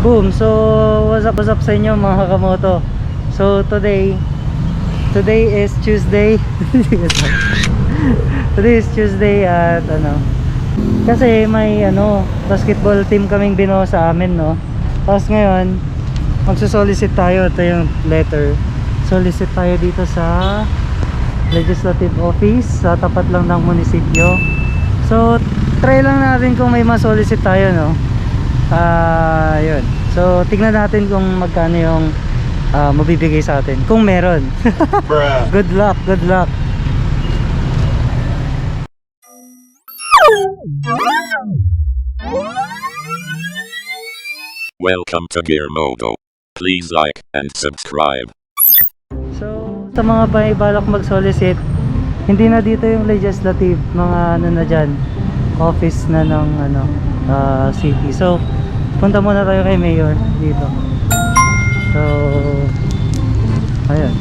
Boom! So, what's up, what's up sa inyo mga kakamoto? So, today, today is Tuesday. today is Tuesday at ano, kasi may ano, basketball team kaming binuo sa amin, no? Tapos ngayon, magsusolicit tayo. Ito yung letter. Solicit tayo dito sa Legislative Office sa tapat lang ng munisipyo. So, try lang natin kung may masolicit tayo, no? Ah, yun. So, tignan natin kung magkano yung ah, mabibigay sa atin. Kung meron. good luck, good luck. Welcome to Gear Modo. Please like and subscribe. So, sa mga bay balak mag-solicit, hindi na dito yung legislative, mga ano na dyan, office na ng ano, ah, city. So, punta muna tayo kay mayor dito. So, ayun.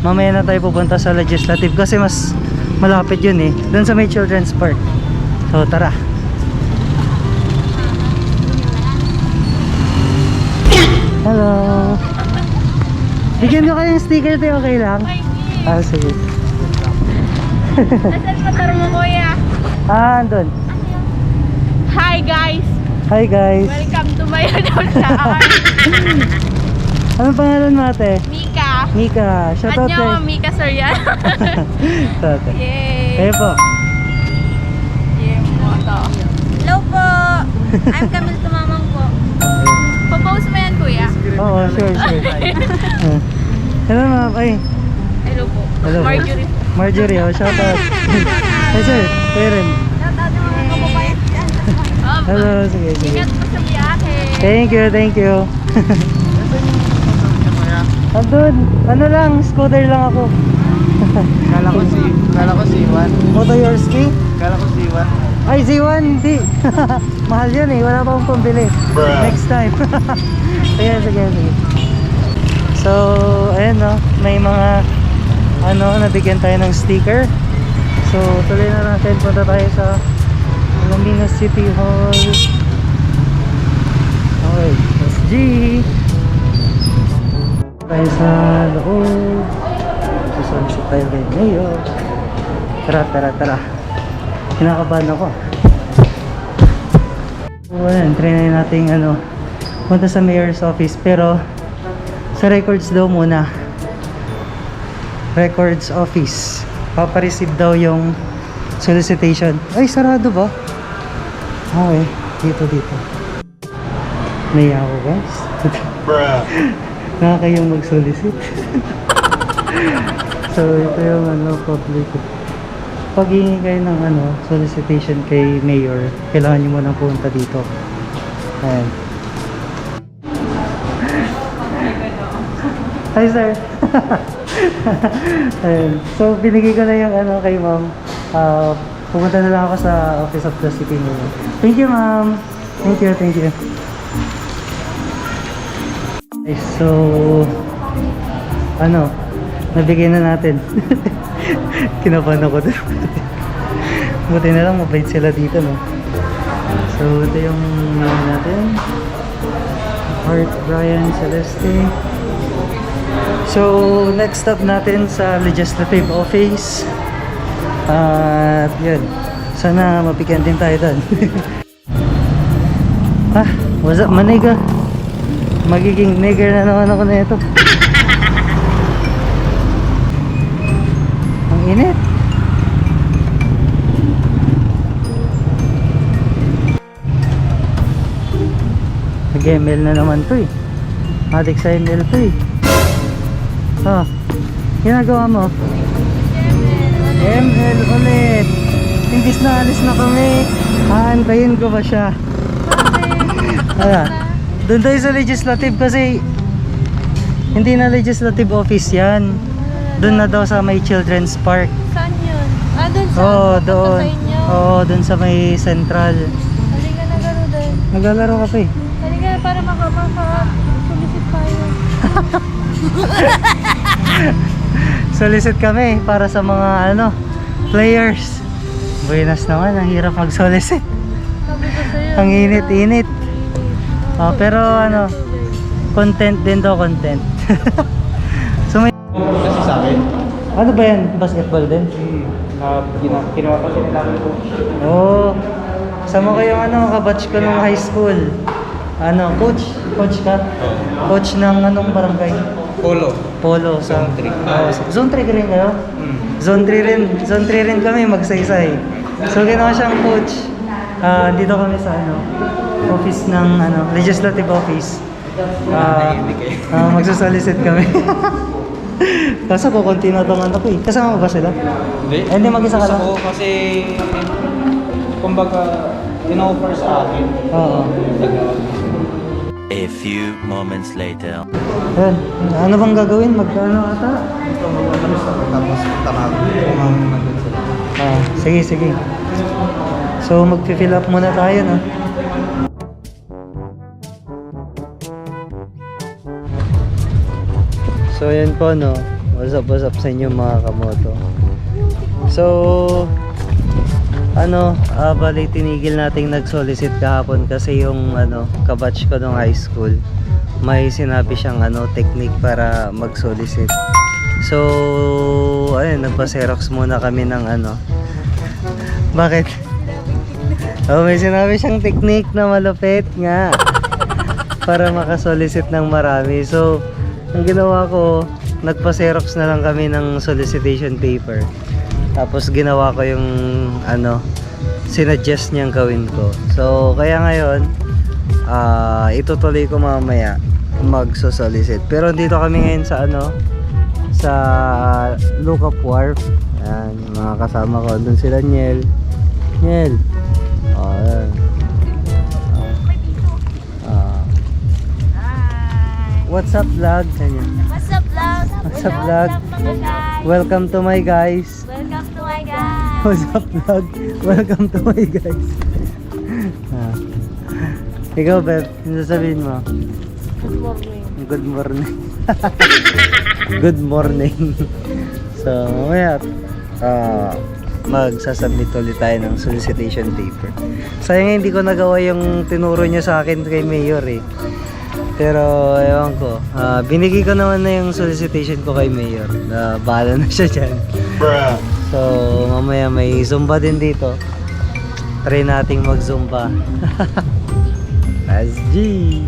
Mamaya na tayo pupunta sa legislative kasi mas malapit yun eh. Doon sa may children's park. So, tara. Hello. Bigyan ko kayong sticker tayo, okay lang? Ah, sige. Nasaan motor mo, kuya? Ah, andun. Hi, guys! Hi guys. Welcome to my channel. Anong pangalan mo ate? Mika. Mika. Shout out kay... Mika Soriano. Shout out. Yay! Kayo po. Yay mo to. Hello po! I'm Camille Tumamang po. Popost mo yan, kuya? Oo, sure, sure. Ah. Hello ma'am. Ay, Hello po. Hello. Marjorie. Marjorie. Oh, shout out. Hey sir, Karen. Shoutout ng mga kababayan dyan. Um, Hello, sige, sige. Ingat po sa biyahe. Thank you, thank you. Andun, ano lang, scooter lang ako. Kala ko si, kala ko si Iwan. Moto Yorski? Kala ko si Iwan. Ay, Z1, hindi. Mahal yan eh. Wala pa akong pambili. Next time. sige, sige, sige. So, ayan no. May mga ano, nabigyan tayo ng sticker. So, tuloy na natin. Punta tayo sa Alaminos City Hall. Okay, SG. Tayo sa loob. Susunod tayo kay Mayor. Tara, tara, tara. Kinakabahan ako. Ayan, try na natin ano, punta sa mayor's office. Pero, sa records daw muna. Records office. Papareceive daw yung solicitation. Ay, sarado ba? Okay, dito, dito. Naiya ako guys. Nakakayong mag-solicit. so, ito yung ano, public pag hihingi kayo ng ano, solicitation kay mayor, kailangan nyo munang pumunta dito. Ayan. Hi sir. Ayan. So binigay ko na yung ano kay ma'am. Ah, pumunta na lang ako sa office of the city mayor. Thank you ma'am. Thank you, thank you. Okay, so ano, nabigay na natin. Kinabahan ako doon. Buti na lang, mabait sila dito, no? So, ito yung ano natin. Art Brian Celeste. So, next stop natin sa Legislative Office. At yun, sana mapigyan din tayo doon. ah, what's up, maniga? Magiging nigger na naman ako na ito. Ang init. Nag-ML na naman to eh. Matik sa ML to eh. Oh, ginagawa mo? ML ulit. Imbis na alis na kami, hahantayin ko ba siya? Wala. Doon tayo sa legislative kasi hindi na legislative office yan. Doon na daw sa may children's park. Saan yun? Ah, dun sa oh, doon. Oo, doon sa may central. Halika na garo doon. Naglalaro ka pa eh. Halika para maka maka solicit tayo. Solicit kami para sa mga ano, players. Buenas naman, ang hirap ko sa'yo. Ang init-init. Ah, pero ano, content din daw content. so may Kasi sa akin, ano ba yan? Basketball din? na gina- kinuha kasi nila ko po. Oo. Oh, sama ko yung ano, kabatch ko nung high school. Ano, coach? Coach ka? Coach ng anong barangay? Polo. Polo. Sa, Zone three. Oo, zone 3 ka rin kayo? Mm. Zone 3 rin, zone 3 rin kami magsaysay. So ginawa siyang coach. Ah, dito kami sa ano, office ng ano, legislative office. Ah, ah, magsasolicit kami. Kaso kukunti na tong ano ko eh. Kasama mo ba sila? Hindi. Eh, hindi mag-isa ka lang? Ko kasi, kumbaga, in-offer sa akin. Oo. A few moments later. Ayun. Ano bang gagawin? Magkano ata? Ito, magpapalis ako. Tapos, kung ang nandun sila. Ah, sige, sige. So, mag-fill up muna tayo, no? So, yan po, no? What's up, what's up sa inyo mga kamoto? So, ano, ah, bali tinigil nating nag-solicit kahapon kasi yung ano, kabatch ko nung high school, may sinabi siyang ano, technique para mag-solicit. So, ayun, nagpa-xerox muna kami ng ano. Bakit? Oh, may sinabi siyang technique na malupit nga para makasolicit ng marami. So, ang ginawa ko, nagpa-xerox na lang kami ng solicitation paper. Tapos ginawa ko yung ano, sinuggest niyang gawin ko. So, kaya ngayon, ah itutuloy ko mamaya magso-solicit. Pero dito kami ngayon sa ano, sa Lookup Wharf. Yung mga kasama ko. Doon sila Niel. Niel. Oh, ayan. Ah. Hi! what's up vlog? Ganyan. What's up, vlog? What's up, vlog? Welcome to my guys. Welcome to my guys! What's up vlog? Welcome to my guys. ah. Ikaw, Beb, ano sasabihin mo? Good morning. Good morning. Good morning. so, mamaya, ah, magsasubmit ulit tayo ng solicitation paper. Sayang hindi ko nagawa yung tinuro niya sa akin kay Mayor eh. Pero, ewan ko. ah, binigay ko naman na yung solicitation ko kay Mayor. Na bahala na siya dyan. So, mamaya may Zumba din dito. Try nating mag-Zumba. As G.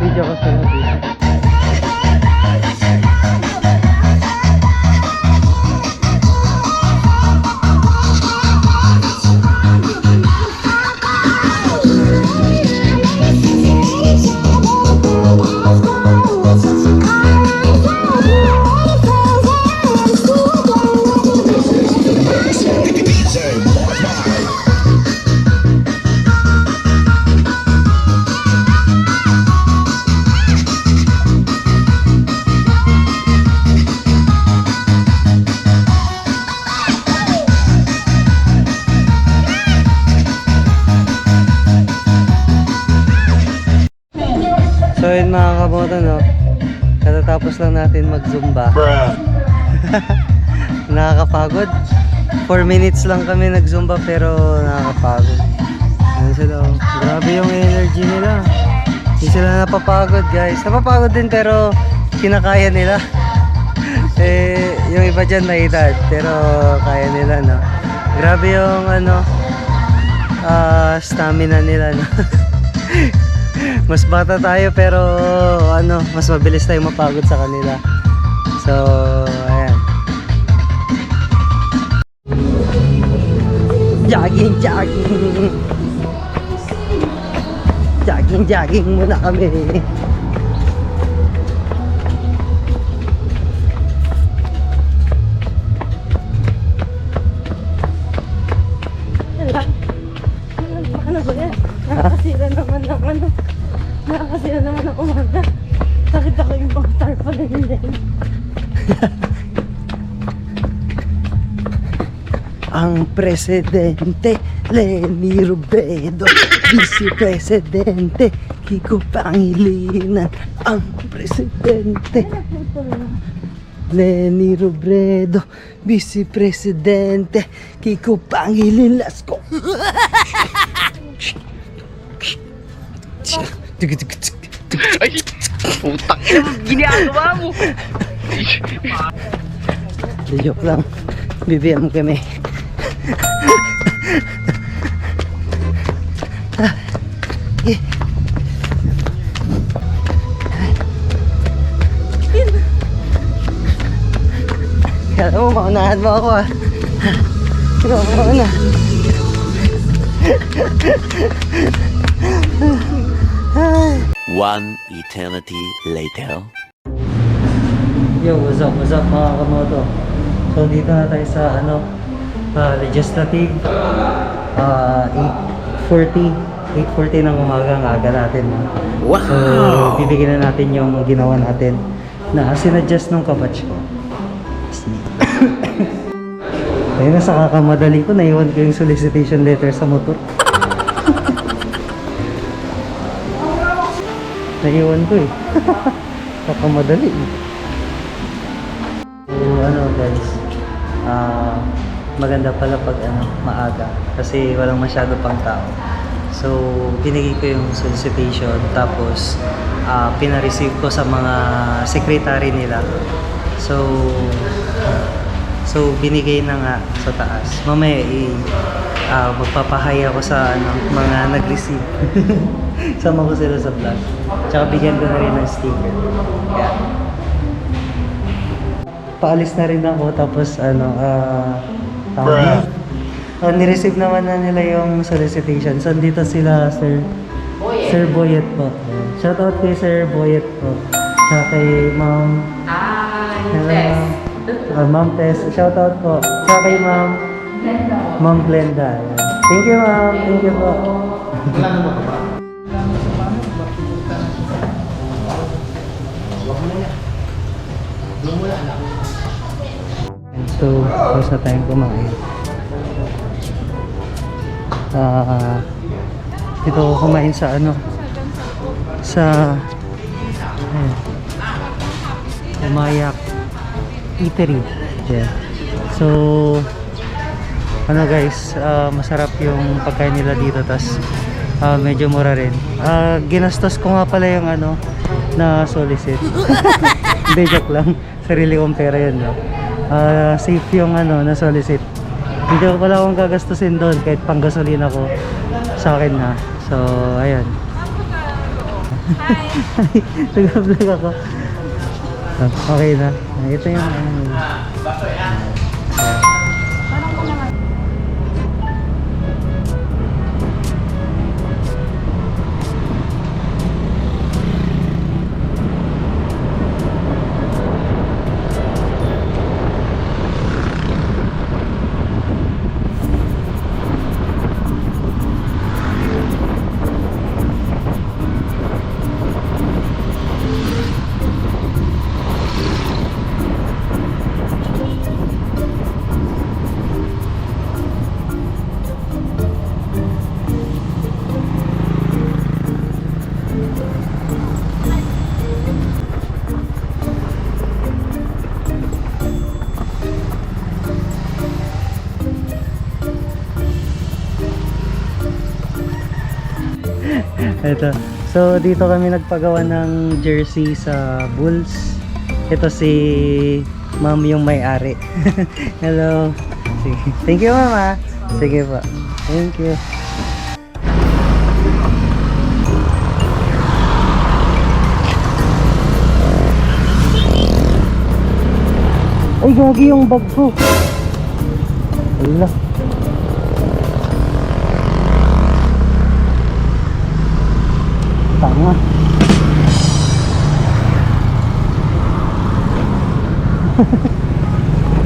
Video ko Katatapos lang natin mag-zumba. Nakakapagod. 4 minutes lang kami nag-zumba pero nakakapagod. Ano sila oh. Grabe yung energy nila. Hindi sila napapagod guys. Napapagod din pero kinakaya nila. eh, yung iba dyan may edad pero kaya nila no. Grabe yung ano ah, stamina nila no. mas bata tayo pero ano, mas mabilis tayo mapagod sa kanila. So, ayan. Jogging, jogging. Jogging, jogging muna kami. Ang presidente Leni Robredo Vice Presidente Kiko Pangilinan Ang presidente Leni Robredo Vice Presidente Kiko Pangilinan. Let's go. Ay, putang ina, ginagawa mo. Joke lang. BBM kami Kala mo, maunahan mo ako ah. Ikaw ang mauna. One eternity later. Yo, what's up, what's up mga kamoto? So dito na tayo sa ano, uh, legislative uh, 8.40 8.40 ng umaga ang aga natin. no? So bibigyan na natin yung ginawa natin na sinadjust ng kabatch ko. Ayun na sa kakamadali ko, naiwan ko yung solicitation letter sa motor. naiwan ko eh. Kakamadali eh. Maganda pala pag ano, maaga kasi walang masyado pang tao. So binigay ko yung solicitation tapos ah pina-receive ko sa mga secretary nila. So So binigay na nga sa taas. Mamaya i ah, magpapahaya ko sa ano, mga nag-receive. Sama ko sila sa vlog. Tsaka bigyan ko na rin ng sticker. Yeah paalis na rin ako tapos ano ah tawag uh, nireceive naman na nila yung solicitation. So dito sila sir Sir Boyet po. Shout out kay Sir Boyet po. Sa kay ma'am ah uh, ma'am Tess. Shout out po. Sa kay ma'am ma'am Glenda. Thank you ma'am. Thank you po So, tapos na tayong kumain. Ah, dito ako kumain sa ano? Sa ayun, Umayak Eatery. Yeah. So, ano guys, ah, masarap yung pagkain nila dito tas ah, medyo mura rin. Ah, ginastos ko nga pala yung ano na solicit. Hindi, joke lang. Sarili kong pera yun, no? Ah, safe yung ano, na solicit. Hindi ko pala akong gagastusin doon kahit pang gasolina ko sa akin na. So, ayan. Hi! Nag-vlog ako. Ah, Okay na. Ito yung ano. Ito. So, dito kami nagpagawa ng jersey sa Bulls. Ito si ma'am yung may-ari. Hello. Sige. Thank you, mama. Sige po. Thank you. Ay, gagi yung bag ko. Wala.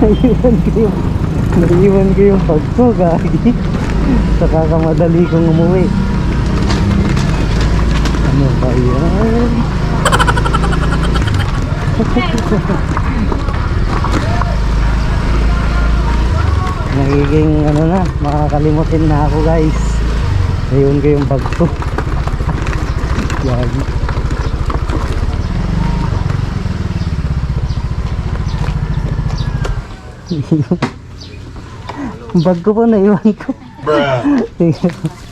Naiwan ko yung naiwan ko yung bag ko, gagi. Sa kakamadali kong umuwi. Ano ba yan? Nagiging ano na, makakalimutin na ako guys. Ayun ko yung bag ko. Yagi. Bag ko po naiwan ko. Bruh.